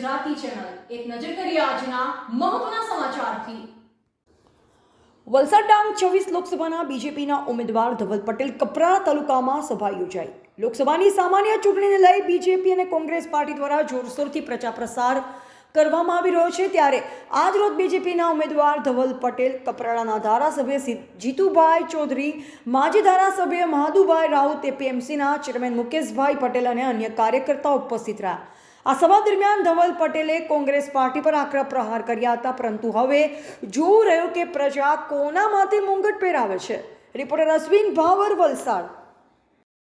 Gujarati channel. એક નજર કરીએ આજના મહત્વના સમાચારથી. વલસાડ ડાંગ છવ્વીસ લોકસભાના બીજેપીના ઉમેદવાર ધવલ પટેલ કપરાળા તાલુકામાં સભા યોજાઈ. લોકસભાની સામાન્ય ચૂંટણીને લઈ બીજેપી અને કોંગ્રેસ પાર્ટી દ્વારા જોરશોરથી પ્રચાર પ્રસાર કરવામાં આવી રહ્યો છે. ત્યારે આજરોજ બીજેપીના ઉમેદવાર ધવલ પટેલ કપરાળાના ધારાસભ્ય જીતુભાઈ ચૌધરી, માજી ધારાસભ્ય મહાદુભાઈ રાઉત એપીએમસીના ચેરમેન મુકેશભાઈ પટેલ અને અન્ય કાર્યકર્તાઓ ઉપસ્થિત રહ્યા. આ સભા દરમિયાન ધવલ પટેલે કોંગ્રેસ પાર્ટી પર આકરા પ્રહાર કર્યા હતા, પરંતુ હવે જોવું રહ્યું કે પ્રજા કોના માથે મુંગટ પહેરાવે છે. રિપોર્ટર અશ્વિન ભાવર, વલસાડ.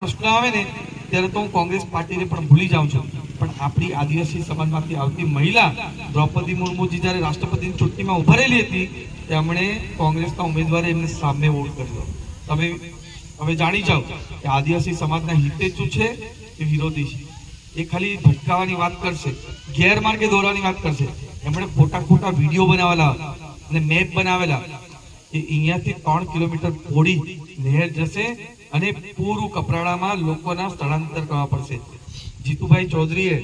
પ્રશ્ન આવે ને, ત્યારે તો હું કોંગ્રેસ પાર્ટીને પણ ભૂલી જાઉં છું. પણ આપણી આદિવાસી સમાજમાંથી આવતી મહિલા દ્રૌપદી મુર્મુજી જ્યારે રાષ્ટ્રપતિની ચૂંટણીમાં ઉભરેલી હતી, તેમણે કોંગ્રેસના ઉમેદવારે એમને સામે વોટ કર્યો. તમે હવે જાણી જાઓ કે આદિવાસી સમાજના હિતે શું છે એ વિરોધી છે. એ ખાલી ભટકાવાની વાત કરશે, ગેરમાર્ગે દોરવાની વાત કરશે. એમણે ખોટા ખોટા વીડિયો બનાવેલા અને મેપ બનાવેલા. એ અહીંયાથી ત્રણ કિલોમીટર પોડી નહેર જશે અને પૂરું કપરાડામાં લોકોના સ્થળાંતર કરવા પડશે. જીતુભાઈ ચૌધરીએ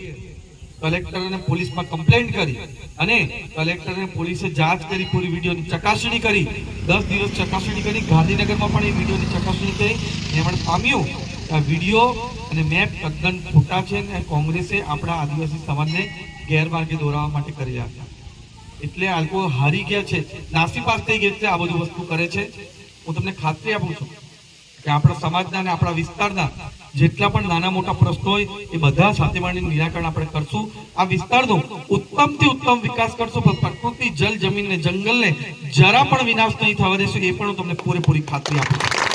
કલેક્ટર અને પોલીસમાં કમ્પ્લેન્ટ કરી અને કલેક્ટર અને પોલીસે જાંચ કરી, પૂરી વિડીયોની ચકાસણી કરી. દસ દિવસ ચકાસણી કરી. ગાંધીનગરમાં પણ એ વિડીયોની ચકાસણી કરી. એમણે પામ્યું. વીડિયો અને મેપ તદ્દન ખોટા છે અને કોંગ્રેસે આપણા આદિવાસી સમાજને ગેરમાર્ગે દોરાવવા માટે કરી આપ્યા એટલે આ લોકો હારી ગયા છે. નાસીપાસ થઈ ગયા છે આ બધું વસ્તુ કરે છે. હું તમને ખાતરી આપું છું કે આપણા સમાજના અને આપણા વિસ્તારના જેટલા પણ નાના મોટા પ્રશ્નો હોય એ બધા સાથે મળીને નિરાકરણ આપણે કરશું. આ વિસ્તારનો ઉત્તમથી ઉત્તમ વિકાસ કરશું, પણ પ્રકૃતિ, જલ, જમીન ને જંગલને જરા પણ વિનાશ નહીં થવા દેશું, એ પણ હું તમને પૂરેપૂરી ખાતરી આપું છું.